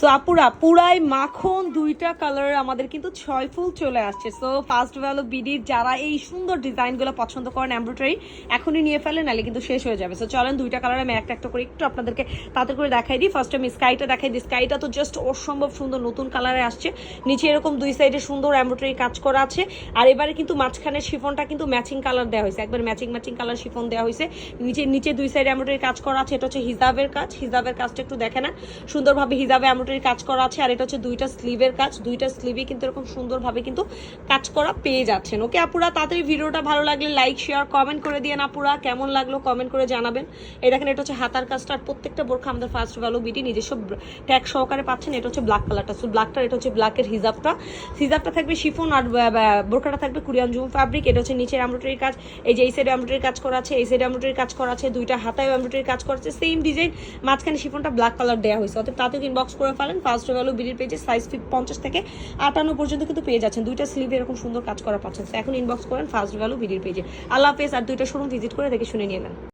So আপুরা, পুরাই মাখন, দুইটা কালার আমাদের কিন্তু ছয় ফুল চলে আসছে। সো ফার্স্ট ভ্যালু বিডির যারা এই সুন্দর ডিজাইনগুলো পছন্দ করেন এমব্রয়ডারি এখনই নিয়ে ফেলেন, নাহলে কিন্তু শেষ হয়ে যাবে। সো চলেন দুইটা কালার আমি একটা একটা করে একটু আপনাদেরকে তাতে করে দেখাই দিই। ফার্স্ট আমি স্কাইটা দেখাই দিই। স্কাইটা তো জাস্ট অসম্ভব সুন্দর নতুন কালারে আসছে। নিচে এরকম দুই সাইডে সুন্দর এমব্রয়ডারি কাজ করা আছে। আর এবারে কিন্তু মাঝখানের শিফনটা কিন্তু ম্যাচিং কালার দেওয়া হয়েছে। একবার ম্যাচিং ম্যাচিং কালার শিফন দেওয়া হয়েছে। নিচে নিচে দুই সাইডে এমব্রয়ডারি কাজ করা আছে। এটা হচ্ছে হিজাবের কাজ। হিজাবের কাজটা একটু দেখে না সুন্দরভাবে হিজাবে এমব্রয়ডারি কাজ করা আছে, আর এটা হচ্ছে দুইটা স্লিভের কাজ। দুইটা স্লিভে কিন্তু এরকম সুন্দরভাবে কিন্তু কাজ করা পেয়ে যাচ্ছেন। ওকে, আপুরা, তাড়াতাড়ি ভিডিওটা ভালো লাগলে লাইক শেয়ার কমেন্ট করে দিয়ে আপুরা। কেমন লাগল কমেন্ট করে জানাবেন। এই দেখেন, এটা হচ্ছে হাতার কাজটা, আর প্রত্যেকটা বোরখা আমাদের ফার্স্ট ভ্যালু বিটি নিজস্ব ট্যাগ সহকারে পাচ্ছেন। এটা হচ্ছে ব্ল্যাক কালারটা সো ব্ল্যাকটা এটা হচ্ছে ব্ল্যাকের হিজাবটা। হিজাবটা থাকবে শিফন আর বোরখাটা থাকবে কুরিয়ান জুম ফ্যাব্রিক এটা হচ্ছে নিচের এমব্রয়ডারি কাজ। এই যে এই সাইডে এমব্রয়ডারি কাজ করা আছে, এই সাইডে এমব্রয়ডারি কাজ করা আছে, দুইটা হাতায় এমব্রয়ডারি কাজ করা আছে। সেম ডিজাইন মাঝখানে শিফনটা ব্ল্যাক কালার দেওয়া হয়েছে। অর্থাৎ তাতেও ইনবক্স করে ফেলেন ফার্স্ট ভ্যালু বিলির পেজে সাইজ পঞ্চাশ থেকে আটান্ন পর্যন্ত কিন্তু পেয়ে যাচ্ছেন। দুইটা স্লিভ এরকম সুন্দর কাজ করা পাচ্ছেন। এখন ইনবক্স করেন ফার্স্ট ভ্যালু বিলির পেজে আল্লাহ হাফেজ, আর দুইটা শোরুম ভিজিট করে দেখে শুনে নিয়ে নেন।